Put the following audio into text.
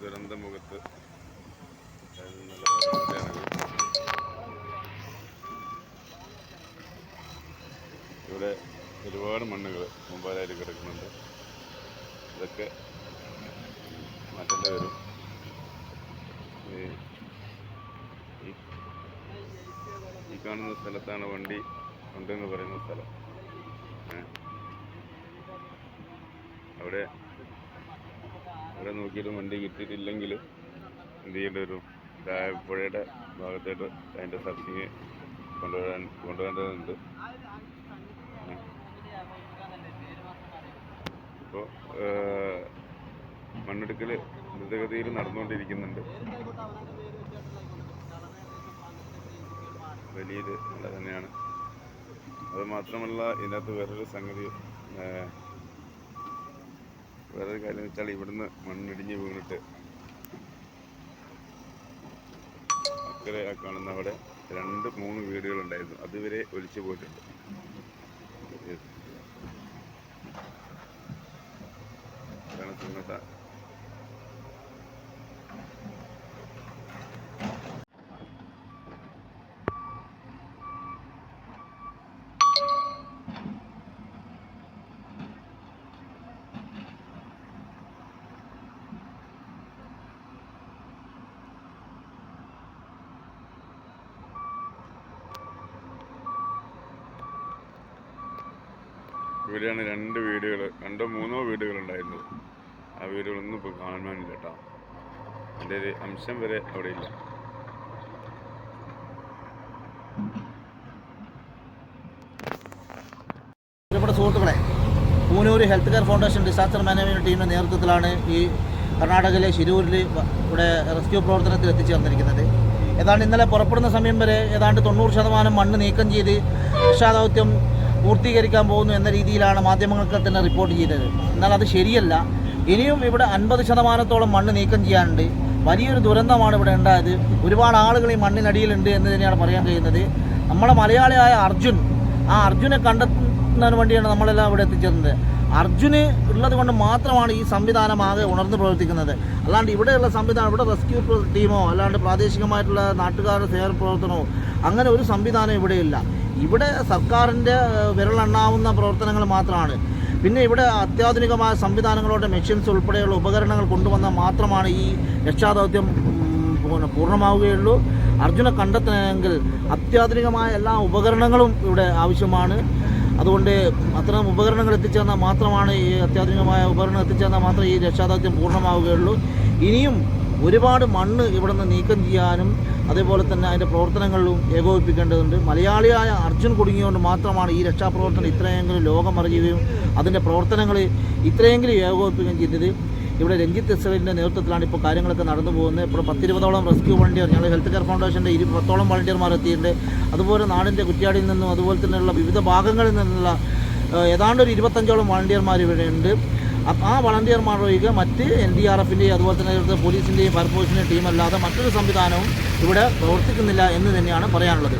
ദുരന്തമുഖത്ത് നല്ല അവസ്ഥയാണിത്. ഇവിടെ ഒരുപാട് മണ്ണുകൾ മുമ്പാലായിട്ട് കിടക്കുന്നുണ്ട്. ഇതൊക്കെ മാറ്റേണ്ടി വരും? ഈ കാണുന്ന സ്ഥലത്താണ് വണ്ടി ഉണ്ടെന്ന് പറയുന്ന സ്ഥലം. അവിടെ അവിടെ നോക്കിയിട്ട് വണ്ടി കിട്ടിയിട്ടില്ലെങ്കിൽ എന്ത് ചെയ്യേണ്ടി വരും? പുഴയുടെ ഭാഗത്തായിട്ട് അതിന്റെ സർഫിങ് കൊണ്ടുവരാൻ കൊണ്ടുവരേണ്ടതുണ്ട്. ഇപ്പോൾ മണ്ണെടുക്കൽ ദ്രുതഗതിയിൽ നടന്നുകൊണ്ടിരിക്കുന്നുണ്ട്. വലിയൊരു മല തന്നെയാണ് അത് മാത്രമല്ല ഇതിനകത്ത് വേറൊരു സംഗതി വേറൊരു കാര്യം വെച്ചാൽ ഇവിടുന്ന് മണ്ണിടിഞ്ഞ് വീണിട്ട് അക്കരെ ആ കാണുന്ന അവിടെ രണ്ട് മൂന്ന് വീടുകളുണ്ടായിരുന്നു അതുവരെ ഒലിച്ചു പോയിട്ടുണ്ട്. ഇതാണ് ഇവിടെയാണ് രണ്ട് വീടുകൾ രണ്ടോ മൂന്നോ വീടുകളുണ്ടായിരുന്നത്. ആ വീടുകളൊന്നും ഇപ്പോൾ കാണാനില്ല കേട്ടോ അതിന്റെ ഒരു അംശം വരെ അവിടെ ഇല്ല പ്രിയപ്പെട്ട സുഹൃത്തുക്കളെ Poonoor health care foundation disaster management ടീമിന്റെ നേതൃത്വത്തിലാണ് ഈ കർണാടകയിലെ ശിരൂരിൽ ഇവിടെ റെസ്ക്യൂ പ്രവർത്തനത്തിൽ എത്തിച്ചേർന്നിരിക്കുന്നത് ഏതാണ്ട് ഇന്നലെ പുറപ്പെടുന്ന സമയം വരെ ഏതാണ്ട് തൊണ്ണൂറ് ശതമാനം മണ്ണ് നീക്കം ചെയ്ത് രക്ഷാദൗത്യം പൂർത്തീകരിക്കാൻ പോകുന്നു എന്ന രീതിയിലാണ് മാധ്യമങ്ങൾക്ക് തന്നെ റിപ്പോർട്ട് ചെയ്തത്. എന്നാൽ അത് ശരിയല്ല. ഇനിയും ഇവിടെ അൻപത് ശതമാനത്തോളം മണ്ണ് നീക്കം ചെയ്യാനുണ്ട്. വലിയൊരു ദുരന്തമാണ് ഇവിടെ ഉണ്ടായത്. ഒരുപാട് ആളുകൾ ഈ മണ്ണിനടിയിലുണ്ട് എന്ന് തന്നെയാണ് പറയാൻ കഴിയുന്നത്. നമ്മുടെ മലയാളിയായ അർജുൻ ആ അർജുനെ കണ്ടെത്തുന്നതിന് വേണ്ടിയാണ് നമ്മളെല്ലാം ഇവിടെ എത്തിച്ചേർന്നത്. അർജുന് ഉള്ളത് കൊണ്ട് മാത്രമാണ് ഈ സംവിധാനം ആകെ ഉണർന്ന് പ്രവർത്തിക്കുന്നത്. അല്ലാണ്ട് ഇവിടെയുള്ള സംവിധാനം ഇവിടെ റെസ്ക്യൂ ടീമോ അല്ലാണ്ട് പ്രാദേശികമായിട്ടുള്ള നാട്ടുകാരുടെ സേവന പ്രവർത്തനമോ അങ്ങനെ ഒരു സംവിധാനം ഇവിടെയില്ല. ഇവിടെ സർക്കാരിന്റെ വിരളെണ്ണാവുന്ന പ്രവർത്തനങ്ങൾ മാത്രമാണ്. പിന്നെ ഇവിടെ അത്യാധുനികമായ സംവിധാനങ്ങളോടെ മെഷീൻസ് ഉൾപ്പെടെയുള്ള ഉപകരണങ്ങൾ കൊണ്ടുവന്നാൽ മാത്രമാണ് ഈ രക്ഷാദൗത്യം പിന്നെ പൂർണമാവുകയുള്ളൂ. അർജുനെ കണ്ടെത്തണമെങ്കിൽ അത്യാധുനികമായ എല്ലാ ഉപകരണങ്ങളും ഇവിടെ ആവശ്യമാണ്. അതുകൊണ്ട് അത്തരം ഉപകരണങ്ങൾ എത്തിച്ചേർന്നാൽ മാത്രമാണ് ഈ അത്യാധുനികമായ ഉപകരണം എത്തിച്ചേർന്നാൽ മാത്രമേ ഈ രക്ഷാദൗത്യം പൂർണമാവുകയുള്ളൂ. ഇനിയും ഒരുപാട് മണ്ണ് ഇവിടെ നിന്ന് നീക്കം ചെയ്യാനും അതേപോലെ തന്നെ അതിന്റെ പ്രവർത്തനങ്ങളിലും ഏകോപിപ്പിക്കേണ്ടതുണ്ട്. മലയാളിയായ അർജുൻ കുടുങ്ങിയോണ്ട് മാത്രമാണ് ഈ രക്ഷാപ്രവർത്തനം ഇത്രയെങ്കിലും ലോകമറിയുകയും അതിന്റെ പ്രവർത്തനങ്ങൾ ഇത്രയെങ്കിലും ഏകോപിപ്പിക്കുകയും ചെയ്തത്. ഇവിടെ രഞ്ജിത്ത് എസ്രലിന്റെ നേതൃത്വത്തിലാണ് ഇപ്പോൾ കാര്യങ്ങളൊക്കെ നടന്നു പോകുന്നത്. ഇപ്പോൾ പത്തിരുപതോളം റെസ്ക്യൂ വണ്ടിയർ ഞങ്ങൾ ഹെൽത്ത് കെയർ ഫൗണ്ടേഷന്റെ ഇരു പത്തോളം വോളണ്ടിയർമാർ എത്തിയിട്ടുണ്ട്. അതുപോലെ നാടിന്റെ കുറ്റിയാടിയിൽ നിന്നും അതുപോലെ തന്നെയുള്ള വിവിധ ഭാഗങ്ങളിൽ നിന്നുള്ള ഏതാണ്ട് ഒരു ഇരുപത്തഞ്ചോളം വളണ്ടിയർമാർ ഇവിടെ ഉണ്ട് അപ്പ- ആ വളണ്ടിയർമാർ ഒഴികെ മറ്റ് എൻ ഡി ആർ എഫിന്റെയും അതുപോലെ തന്നെ ഇവിടുത്തെ പോലീസിന്റെയും ഫയർഫോഴ്സിന്റെയും ടീമല്ലാതെ മറ്റൊരു സംവിധാനവും ഇവിടെ പ്രവർത്തിക്കുന്നില്ല എന്ന് തന്നെയാണ് പറയാനുള്ളത്.